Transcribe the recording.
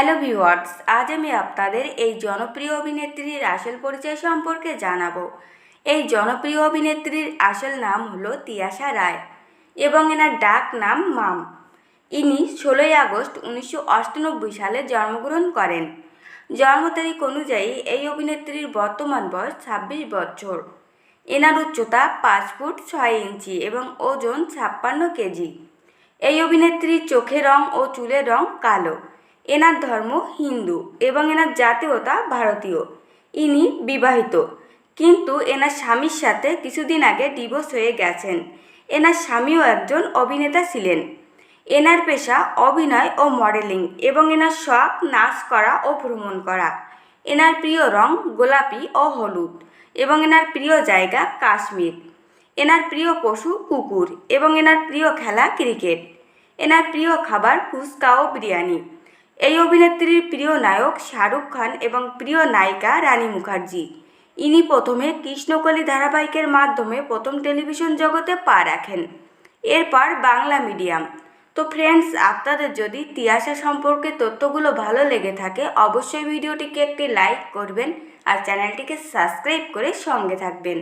Hello viewers আজ আমি আপনাদের এই জনপ্রিয় অভিনেত্রীর আসল পরিচয় সম্পর্কে জানাব। এই জনপ্রিয় অভিনেত্রীর আসল নাম হলো তিয়াশা রায় এবং এনার ডাক নাম মাম। ইনি ষোলোই আগস্ট উনিশশো সালে জন্মগ্রহণ করেন। জন্ম তারিখ অনুযায়ী এই অভিনেত্রীর বর্তমান বয়স ছাব্বিশ বছর। এনার উচ্চতা পাঁচ ফুট ছয় ইঞ্চি এবং ওজন ছাপ্পান্ন কেজি। এই অভিনেত্রীর চোখের রং ও চুলের রং কালো। এনার ধর্ম হিন্দু এবং এনার জাতীয়তা ভারতীয়। ইনি বিবাহিত। কিন্তু এনার স্বামীর সাথে কিছুদিন আগে ডিভোর্স হয়ে গেছেন। এনার স্বামীও একজন অভিনেতা ছিলেন। এনার পেশা অভিনয় ও মডেলিং এবং এনার শখ, নাচ করা ও ভ্রমণ করা। এনার প্রিয় রং গোলাপি ও হলুদ এবং এনার প্রিয় জায়গা কাশ্মীর। এনার প্রিয় পশু কুকুর এবং এনার প্রিয় খেলা ক্রিকেট। এনার প্রিয় খাবার ফুচকা ও বিরিয়ানি। এই অভিনেত্রীর প্রিয় নায়ক শাহরুখ খান এবং প্রিয় নায়িকা রানী মুখার্জি। ইনি প্রথমে কৃষ্ণকলি ধারাবাহিকের মাধ্যমে প্রথম টেলিভিশন জগতে পা রাখেন। এরপর বাংলা মিডিয়াম। তো ফ্রেন্ডস, আপনাদের যদি তিয়াশা সম্পর্কে তথ্যগুলো ভালো লেগে থাকে, অবশ্যই ভিডিওটিকে একটি লাইক করবেন আর চ্যানেলটিকে সাবস্ক্রাইব করে সঙ্গে থাকবেন।